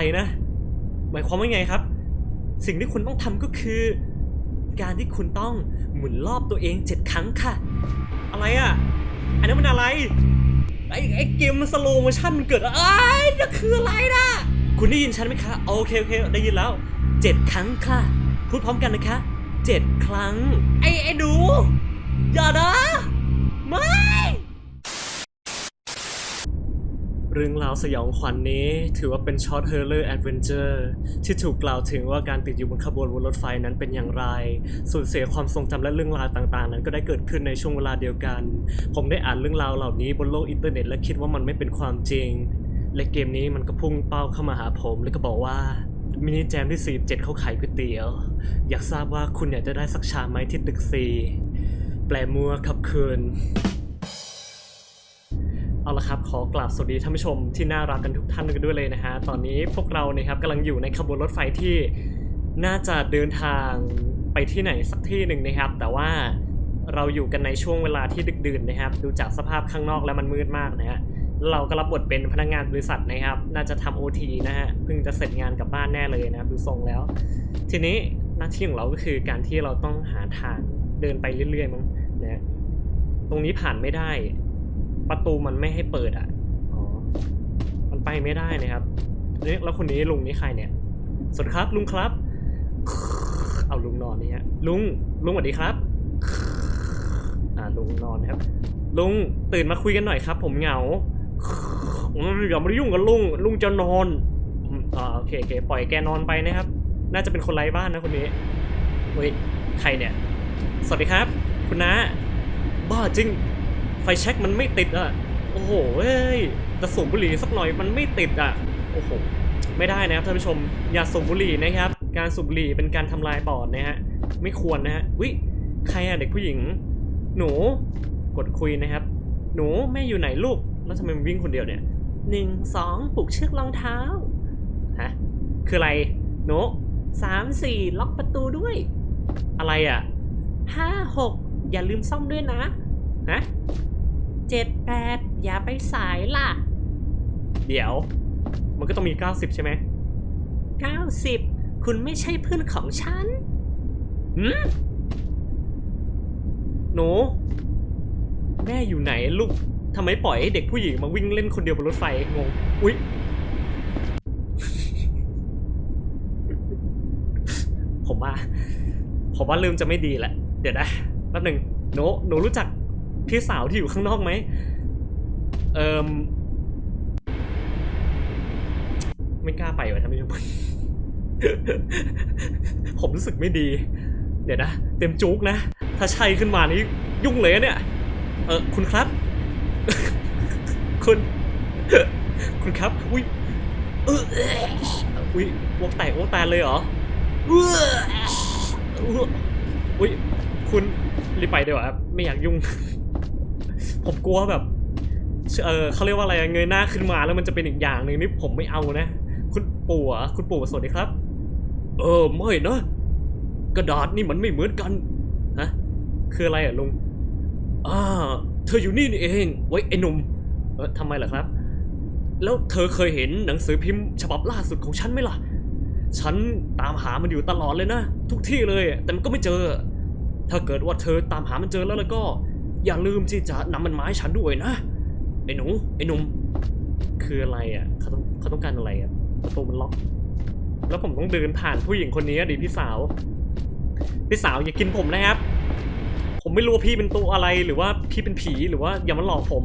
อะไรนะ หมายความว่าไงครับ สิ่งที่คุณต้องทำก็คือ การที่คุณต้องหมุนรอบตัวเองเจ็ดครั้งค่ะ อะไรอะ อันนั้นมันอะไร ไอ้ไอ้เกมมันสโลโมชั่นมันเกิดอะไรนั่นคืออะไรนะ คุณได้ยินฉันไหมคะ โอเคโอเคได้ยินแล้วเจ็ดครั้งค่ะ พูดพร้อมกันนะคะเจ็ดครั้ง ไอ้ไอ้ดู อย่านะไม่ เรื่องราวสยองขวัญนนี้ถือว่าเป็นช็อตเฮอร์เลอร์แอดเวนเจอร์ที่ถูกกล่าวถึงว่าการติดอยู่บนขบวนบนรถไฟนั้นเป็นอย่างไร สูญเสียความทรงจำและเรื่องราวต่างๆ นั้นก็ได้เกิดขึ้นในช่วงเวลาเดียวกัน ผมได้อ่านเรื่องราวเหล่านี้บนโลกอินเทอร์เน็ตและคิดว่ามันไม่เป็นความจริง และเกมนี้มันก็พุ่งเป้าเข้ามาหาผมแล้วก็บอกว่ามินิแจมที่ 47เขาขายก๋วยเตี๋ยว อยากทราบว่าคุณอยากจะได้สักชามไหมที่ตึกซีแปลมัวขับคืน เอาละครับขอกราบสวัสดีท่านผู้ชมที่น่ารักกันทุกท่านกันด้วยเลยนะฮะตอนนี้พวกเราเนี่ยครับกำลังอยู่ในขบวนรถไฟที่น่าจะเดินทางไปที่ไหนสักที่หนึ่งนะครับ แต่ว่าเราอยู่กันในช่วงเวลาที่ดึกดื่นนะครับ ดูจากสภาพข้างนอกแล้วมันมืดมากนะฮะเราก็รับบทเป็นพนักงานบริษัทนะครับ น่าจะทำโอทีนะฮะเพิ่งจะเสร็จงานกลับบ้านแน่เลยนะครับดูทรงแล้ว ทีนี้หน้าที่ของเราก็คือการที่เราต้องหาทางเดินไปเรื่อยๆมั้งนะฮะตรงนี้ผ่านไม่ได้ ประตูมันไม่ให้เปิดอะอ๋อมันไปไม่ได้นะครับนี่แล้วคนนี้ลุงนี่ใครเนี่ย สวัสดีครับ ลุงครับ เอาลุงนอนนี่ฮะลุงลุงสวัสดีครับ อ่าลุงนอนนะครับ ลุงตื่นมาคุยกันหน่อยครับ ผมเหงาอืมอย่ามายุ่งกับลุงลุงจะนอนอืมอ่าโอเคโอเคปล่อยแกนอนไปนะครับ น่าจะเป็นคนไร้บ้านนะคนนี้เฮ้ยใครเนี่ย สวัสดีครับ คุณน้าบ้าจริง ไฟแช็กมันไม่ติดอะ โอ้โหเอ้ยจะสูบบุหรี่สักหน่อยมันไม่ติดอะ โอ้โห ไม่ได้นะครับท่านผู้ชม อย่าสูบบุหรี่นะครับ การสูบบุหรี่เป็นการทำลายปอดนะฮะ ไม่ควรนะฮะวิใครอะเด็กผู้หญิง หนู กดคุยนะครับ หนูแม่อยู่ไหนลูก แล้วทำไมมันวิ่งคนเดียวเนี่ยหนึ่งสองปลุกเชือกรองเท้า ฮะ คืออะไร หนูสามสี่ล็อกประตูด้วย อะไรอะห้าหกอย่าลืมซ่อมด้วยนะ ฮะ เจ็ดแปดอย่าไปสายล่ะ เดี๋ยว มันก็ต้องมี 90 ใช่ไหม 90 คุณไม่ใช่เพื่อนของฉันหืมหนู แม่อยู่ไหนลูกทำไมปล่อยให้เด็กผู้หญิงมาวิ่งเล่นคนเดียวบนรถไฟงง อุ๊ยผมว่า ผมว่าเริ่มจะไม่ดีแหละ เดี๋ยวนะแป๊บหนึ่งหนูหนูรู้จัก พี่สาวที่อยู่ข้างนอกไหมเอิมไม่กล้าไปว่ะท่านผู้ชมผมรู้สึกไม่ดี เดี๋ยวนะ เต็มจุกนะ ถ้าใช่ขึ้นมานี่ยุ่งเลยเนี่ย เออคุณครับ คุณ คุณครับ อุ้ยเอออุ้ยวงแตกวงแตนเลยเหรออื้ออุ้ยคุณรีบไปดีกว่าครับไม่อยากยุ่ง ผมกลัวแบบ เออเขาเรียกว่าอะไรเงยหน้าขึ้นมาแล้วมันจะเป็นอีกอย่างหนึ่งนี่ผมไม่เอานะ คุณปู่อะคุณปู่สวัสดีครับ เออไม่นะกระดาษนี่มันไม่เหมือนกันฮะคืออะไรอะลุงอ่าเธออยู่นี่นี่เองไว้ไอ้หนุ่มเออทำไมล่ะครับ แล้วเธอเคยเห็นหนังสือพิมพ์ ฉบับล่าสุดของฉันไหมล่ะฉันตามหามันอยู่ตลอดเลยนะ ทุกที่เลย แต่มันก็ไม่เจอ ถ้าเกิดว่าเธอตามหามันเจอแล้วแล้วก็ อย่าลืมที่จะนำมันมาให้ฉันด้วยนะ ไอ้หนู ไอ้หนุ่ม คืออะไรอะ เขาต้องเขาต้องการอะไรอะ ประตูมันล็อก แล้วผมต้องเดินผ่านผู้หญิงคนนี้ดิพี่สาว พี่สาวอย่ากินผมนะครับ ผมไม่รู้ว่าพี่เป็นตัวอะไรหรือว่าพี่เป็นผีหรือว่าอย่ามาหลอกผม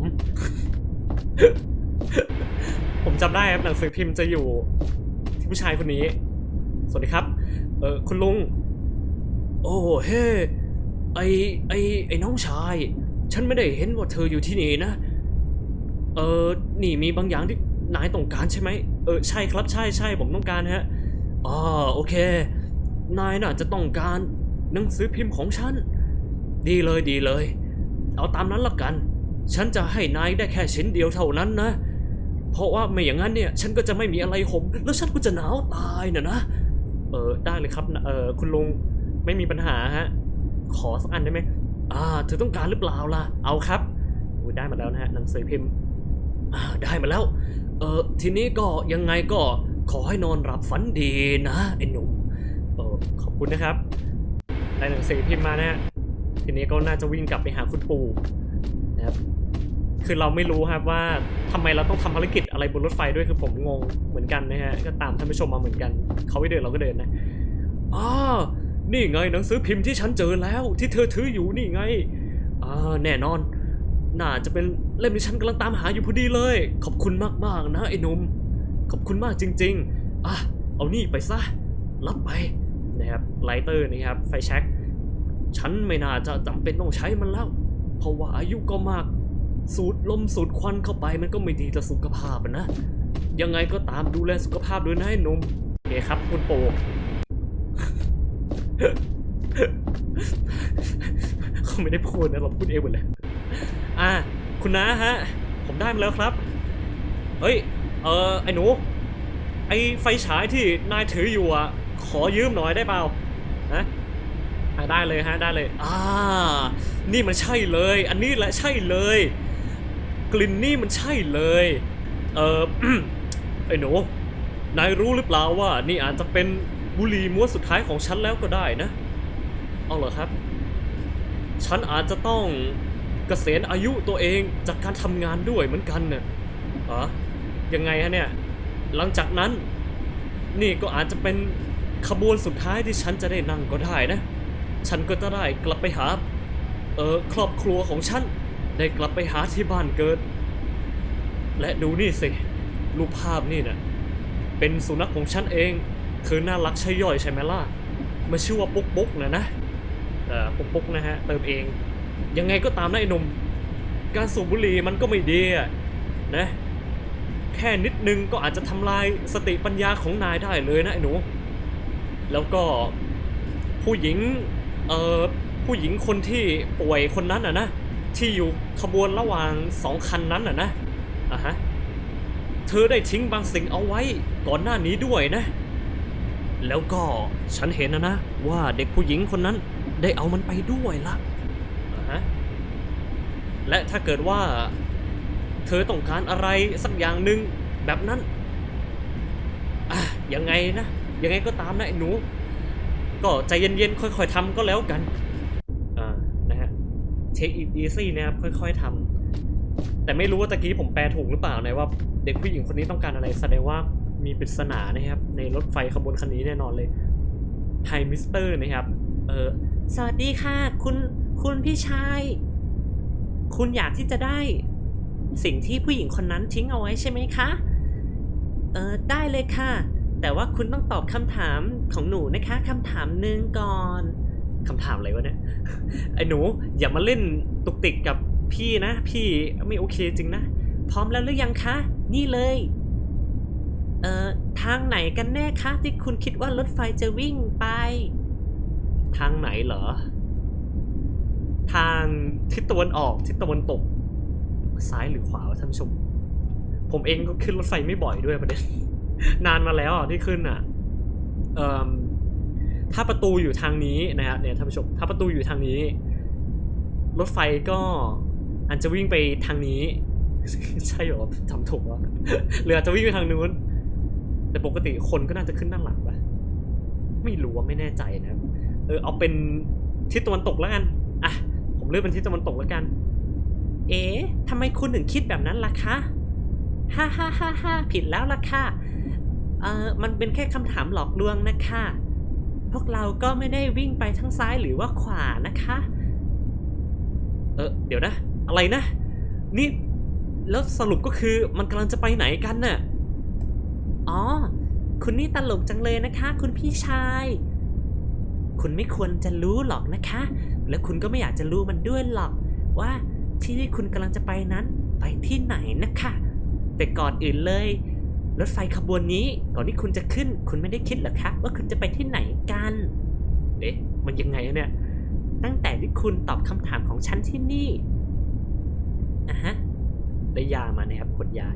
ผมจำได้ครับหนังสือพิมพ์จะอยู่ ที่ผู้ชายคนนี้ สวัสดีครับ เออคุณลุง โอ้เฮ้ไอไอไอน้องชาย ฉันไม่ได้เห็นว่าเธออยู่ที่นี่นะ เออนี่มีบางอย่างที่นายต้องการใช่ไหม เออ ใช่ครับ ใช่ใช่ผมต้องการฮะอ๋อโอเค นายน่าจะต้องการหนังสือพิมพ์ของฉัน ดีเลยดีเลย เอาตามนั้นละกัน ฉันจะให้นายได้แค่ชิ้นเดียวเท่านั้นนะ เพราะว่าไม่อย่างนั้นเนี่ย ฉันก็จะไม่มีอะไรห่ม แล้วฉันก็จะหนาวตายน่ะนะ เออ ได้เลยครับ เออคุณลุง ไม่มีปัญหาฮะ ขอสักอันได้ไหม อ่าเธอต้องการหรือเปล่าล่ะ เอาครับได้มาแล้วนะฮะหนังสือพิมพ์อ่าได้มาแล้ว เออทีนี้ก็ยังไงก็ขอให้นอนหลับฝันดีนะไอ้หนุ่มเออขอบคุณนะครับ ได้หนังสือพิมพ์มานะฮะทีนี้ก็น่าจะวิ่งกลับไปหาคุณปู่นะครับคือเราไม่รู้ครับว่าทำไมเราต้องทำภารกิจอะไรบนรถไฟด้วยคือผมงงเหมือนกันนะฮะก็ตามท่านผู้ชมมาเหมือนกันเขาไม่เดินเราก็เดินนะอ่า นี่ไงหนังสือพิมพ์ที่ฉันเจอแล้ว ที่เธอถืออยู่นี่ไง อ่าแน่นอน น่าจะเป็นเล่มที่ฉันกำลังตามหาอยู่พอดีเลย ขอบคุณมากๆนะไอ้นุ่มขอบคุณมากจริง ๆ อะ เอานี่ไปซะ รับไปนะครับไลเตอร์นี่ครับไฟแช็กฉันไม่น่าจะจำเป็นต้องใช้มันแล้ว เพราะว่าอายุก็มาก สูดลมสูดควันเข้าไปมันก็ไม่ดีต่อสุขภาพนะ ยังไงก็ตามดูแลสุขภาพด้วยนะไอ้นุ่มโอเคครับคุณโป เขาไม่ได้พูดนะเราพูดเองหมดเลยอ่าคุณน้าฮะ ผมได้มาแล้วครับ เฮ้ย เออไอ้หนู ไอ้ไฟฉายที่นายถืออยู่อะ ขอยืมหน่อยได้เปล่านะอะได้เลยฮะ ได้เลย อ่า นี่มันใช่เลย อันนี้แหละใช่เลย กลิ่นนี่มันใช่เลย เออไอ้หนู นายรู้หรือเปล่าว่านี่อาจจะเป็น บุหรี่ม้วนสุดท้ายของฉันแล้วก็ได้นะ เอาเหรอครับ ฉันอาจจะต้องเกษียณอายุตัวเองจากการทำงานด้วยเหมือนกันเนี่ยอ๋อยังไงฮะเนี่ย หลังจากนั้น นี่ก็อาจจะเป็นขบวนสุดท้ายที่ฉันจะได้นั่งก็ได้นะ ฉันก็จะได้กลับไปหา เออครอบครัวของฉัน ได้กลับไปหาที่บ้านเกิด และดูนี่สิ รูปภาพนี่นะ่ะเป็นสุนัขของฉันเอง เธอน่ารักใช่ย่อยใช่ไหมล่ะมันชื่อว่าปุ๊กปุ๊กนะนะเออปุ๊กปุ๊กนะฮะเติมเอง ยังไงก็ตามนะไอ้หนุ่มการสูบบุหรี่มันก็ไม่ดีอะนะแค่นิดนึงก็อาจจะทำลายสติปัญญาของนายได้เลยนะไอ้หนู แล้วก็ผู้หญิงเอ่อผู้หญิงคนที่ป่วยคนนั้นอะนะที่อยู่ขบวนระหว่างสองคันนั้นอะนะอะฮะเธอได้ทิ้งบางสิ่งเอาไว้ก่อนหน้านี้ด้วยนะ แล้วก็ฉันเห็นนะนะว่าเด็กผู้หญิงคนนั้นได้เอามันไปด้วยละอะฮะและถ้าเกิดว่า เธอต้องการอะไรสักอย่างหนึ่งแบบนั้นอะยังไงนะยังไงก็ตามนะไอ้หนู ก็ใจเย็นๆค่อย ๆทำก็แล้วกันอ่านะฮะ take it easy นะครับค่อย ๆทำแต่ไม่รู้ว่าตะกี้ผมแปลถูกหรือเปล่านะว่า เด็กผู้หญิงคนนี้ต้องการอะไรแสดงว่า มีปริศนานะครับ ในรถไฟขบวนคันนี้แน่นอนเลยไฮมิสเตอร์นะครับเออสวัสดีค่ะ คุณคุณพี่ชาย คุณอยากที่จะได้ สิ่งที่ผู้หญิงคนนั้นทิ้งเอาไว้ใช่ไหมคะ เออได้เลยค่ะ แต่ว่าคุณต้องตอบคำถามของหนูนะคะคำถามหนึ่งก่อนคำถามอะไรวะเนี่ยไอ้หนูอย่ามาเล่นตุกติกกับพี่นะ พี่ไม่โอเคจริงนะ พร้อมแล้วหรือยังคะ นี่เลย ทางไหนกันแน่คะที่คุณคิดว่ารถไฟจะวิ่งไป ทางไหนเหรอ ทางทิศตะวันออกทิศตะวันตก ซ้ายหรือขวาวะท่านผู้ชม ผมเองก็ขึ้นรถไฟไม่บ่อยด้วยประเด็นนานมาแล้วอะที่ขึ้นอะเอ่มถ้าประตูอยู่ทางนี้นะครับเนี่ยท่านผู้ชมถ้าประตูอยู่ทางนี้ รถไฟก็อาจจะวิ่งไปทางนี้ ใช่หรอจำถูกวะหรืออาจจะวิ่งไปทางนู้น แต่ปกติคนก็น่าจะขึ้นด้านหลังปะไม่รู้ว่าไม่แน่ใจนะ เออเอาเป็นทิศตะวันตกแล้วกัน อะ ผมเลือกเป็นทิศตะวันตกแล้วกัน เอ๊ะทำไมคุณถึงคิดแบบนั้นล่ะคะฮ่าฮ่าฮ่าฮ่าผิดแล้วล่ะค่ะ เออมันเป็นแค่คำถามหลอกลวงนะคะ พวกเราก็ไม่ได้วิ่งไปทั้งซ้ายหรือว่าขวานะคะ เออเดี๋ยวนะ อะไรนะ นี่ แล้วสรุปก็คือมันกำลังจะไปไหนกันน่ะ อ๋อ คุณนี่ตลกจังเลยนะคะ คุณพี่ชาย คุณไม่ควรจะรู้หรอกนะคะ และคุณก็ไม่อยากจะรู้มันด้วยหรอก ว่าที่ที่คุณกำลังจะไปนั้นไปที่ไหนนะคะ แต่ก่อนอื่นเลย รถไฟขบวนนี้ก่อนที่คุณจะขึ้น คุณไม่ได้คิดหรอคะว่าคุณจะไปที่ไหนกันเอ๊ะมันยังไงเนี่ยตั้งแต่ที่คุณตอบคำถามของฉันที่นี่อะฮะได้ยามานะครับขวดยา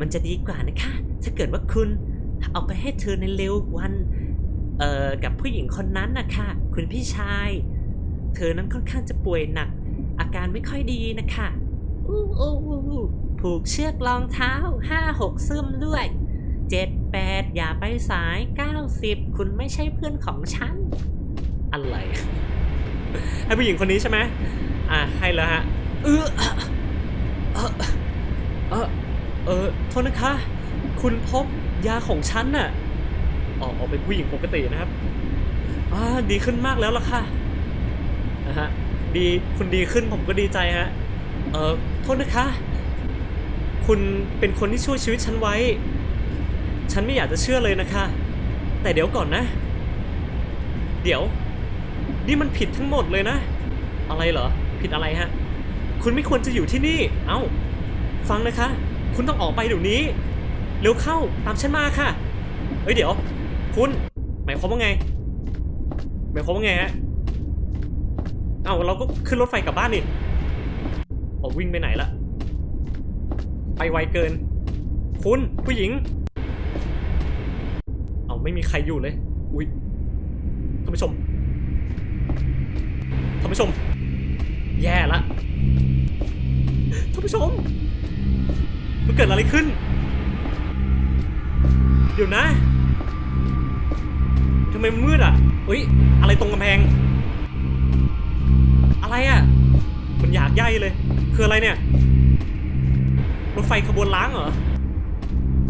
มันจะดีกว่านะคะ ถ้าเกิดว่าคุณเอาไปให้เธอในเร็ววัน เอ่อ กับผู้หญิงคนนั้นนะคะคุณพี่ชาย เธอนั้นค่อนข้างจะป่วยหนัก อาการไม่ค่อยดีนะคะอู้อู้อู้ผูกเชือกรองเท้าห้าหกซึมด้วยเจ็ดแป88อย่าไปสาย90คุณไม่ใช่เพื่อนของฉัน อะไรให้ผู้หญิงคนนี้ใช่ไหมอะให้แล้วฮะเออเออ เออเออโทษนะคะ คุณพบยาของฉันน่ะออกออกเป็นผู้หญิงปกตินะครับอ่าดีขึ้นมากแล้วล่ะค่ะนะฮะดีคุณดีขึ้นผมก็ดีใจฮะเออโทษนะคะ คุณเป็นคนที่ช่วยชีวิตฉันไว้ ฉันไม่อยากจะเชื่อเลยนะคะ แต่เดี๋ยวก่อนนะ เดี๋ยว นี่มันผิดทั้งหมดเลยนะ อะไรเหรอ ผิดอะไรฮะ คุณไม่ควรจะอยู่ที่นี่ เอ้า ฟังนะคะ คุณต้องออกไปเดี๋ยวนี้ เร็วเข้าตามฉันมาค่ะ เอ้ยเดี๋ยว คุณหมายความว่าไง หมายความว่าไงฮะ เอ้าเราก็ขึ้นรถไฟกลับบ้านนี่ออกวิ่งไปไหนละ ไปไวเกิน คุณผู้หญิง เอาไม่มีใครอยู่เลย อุ้ยท่านผู้ชมท่านผู้ชม แย่ละท่านผู้ชม มันเกิดอะไรขึ้น เดี๋ยวนะทำไมมันมืดอะเฮ้ย อะไรตรงกำแพง อะไรอะ มันอยากใยเลย คืออะไรเนี่ย รถไฟขบวนล้างเหรอ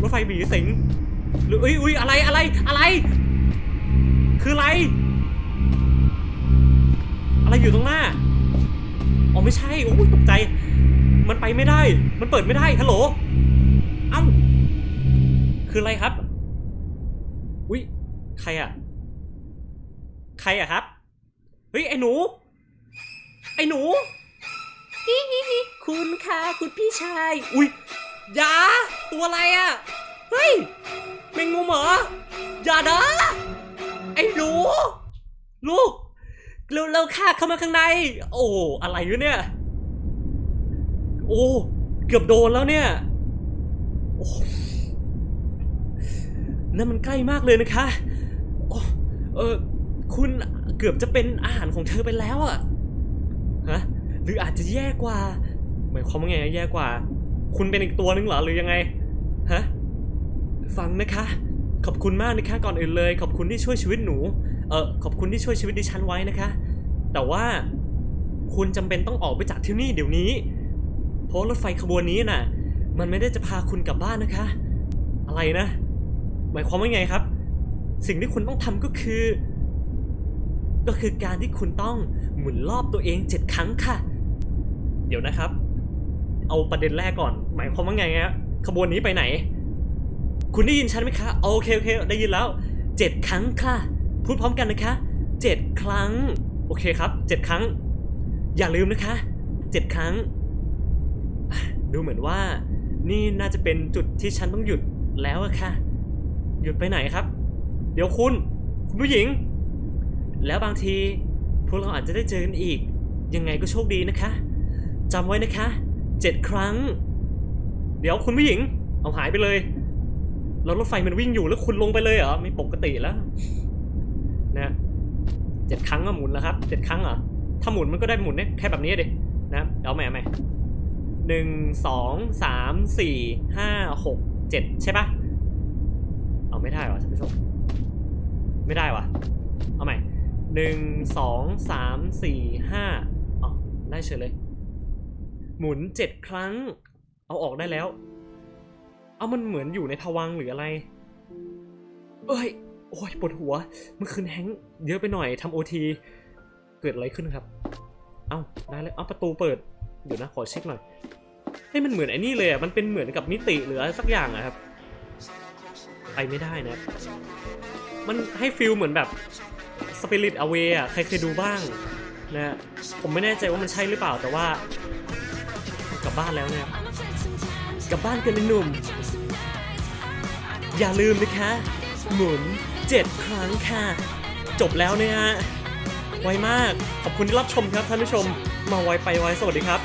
รถไฟบีสิง หรืออุ้ยอุ้ยอะไร อะไร อะไร คืออะไร อะไรอยู่ตรงหน้า อ๋อไม่ใช่ โอ้ยตกใจ มันไปไม่ได้ มันเปิดไม่ได้ ฮัลโหล คืออะไรครับ อุ้ยใครอะใครอะครับ เฮ้ย ไอ้หนู ไอ้หนูฮิฮิฮิคุณค่ะ คุณพี่ชาย อุ้ยอยาตัวอะไรอะเฮ้ยแมงมุมเหรออย่านะไอ้หนู ลูกเร็วๆค่ะเข้ามาข้างใน โอ้อะไรวะเนี่ย โอ้ เกือบโดนแล้วเนี่ย โอ้ นั่นมันใกล้มากเลยนะคะโอ้เออคุณเกือบจะเป็นอาหารของเธอไปแล้วอะฮะหรืออาจจะแย่กว่า หมายความว่าไงแย่กว่า คุณเป็นอีกตัวนึงเหรอหรือยังไงฮะฟังนะคะ ขอบคุณมากนะคะก่อนอื่นเลย ขอบคุณที่ช่วยชีวิตหนู เออขอบคุณที่ช่วยชีวิตดิฉันไว้นะคะ แต่ว่าคุณจำเป็นต้องออกไปจากที่นี่เดี๋ยวนี้ เพราะรถไฟขบวนนี้น่ะ มันไม่ได้จะพาคุณกลับบ้านนะคะ อะไรนะ หมายความว่าไงครับ สิ่งที่คุณต้องทำก็คือ ก็คือการที่คุณต้องหมุนรอบตัวเองเจ็ดครั้งค่ะ เดี๋ยวนะครับ เอาประเด็นแรกก่อน หมายความว่าไงฮะขบวนนี้ไปไหน คุณได้ยินฉันไหมคะโอเคโอเค ได้ยินแล้วเจ็ดครั้งค่ะ พูดพร้อมกันนะคะเจ็ดครั้ง โอเคครับเจ็ดครั้ง อย่าลืมนะคะเจ็ดครั้ง ดูเหมือนว่า นี่น่าจะเป็นจุดที่ฉันต้องหยุดแล้วอะค่ะ หยุดไปไหนครับ เดี๋ยวคุณ คุณผู้หญิง แล้วบางทีพวกเราอาจจะได้เจอกันอีก ยังไงก็โชคดีนะคะจำไว้นะคะเจ็ดครั้ง เดี๋ยวคุณผู้หญิง เอาหายไปเลยแล้วรถไฟมันวิ่งอยู่แล้วคุณลงไปเลยเหรอไม่ปกติแล้วนะเจ็ดครั้งก็หมุนแล้วครับเจ็ดครั้งเหรอถ้าหมุนมันก็ได้หมุนเนี่ยแค่แบบนี้ดินะเอาใหม่เอาใหม่หนึ่งสองสามสี่ห้าหกเจ็ดใช่ปะ เอาไม่ได้วะท่านผู้ชม ไม่ได้วะเอาใหม่หนึ่งสองสามสี่ห้าอ๋อได้เฉยเลย หมุนเจ็ดครั้ง เอาออกได้แล้ว เอามันเหมือนอยู่ในภวังหรืออะไร เอ้ย โอ้ยปวดหัว เมื่อคืนแฮงเยอะไปหน่อยทำโอทีเกิดอะไรขึ้นครับ เอ้าได้เลยเอาประตูเปิด เดี๋ยวนะขอเช็คหน่อยให้ยมันเหมือนไอ้นี่เลยอะ มันเป็นเหมือนกับมิติหรืออะไรสักอย่างอะครับ ไปไม่ได้นะ มันให้ฟิลเหมือนแบบ Spirit Away อะใครเคยดูบ้างนะผมไม่แน่ใจว่ามันใช่หรือเปล่าแต่ว่ากลับบ้านแล้วเนี่ยกลับบ้านกันเลยหนุ่ม อย่าลืมนะคะ หมุน 7 ครั้งค่ะ จบแล้วเนี่ยไวมาก ขอบคุณที่รับชมครับท่านผู้ชม มาไวไปไวสวัสดีครับ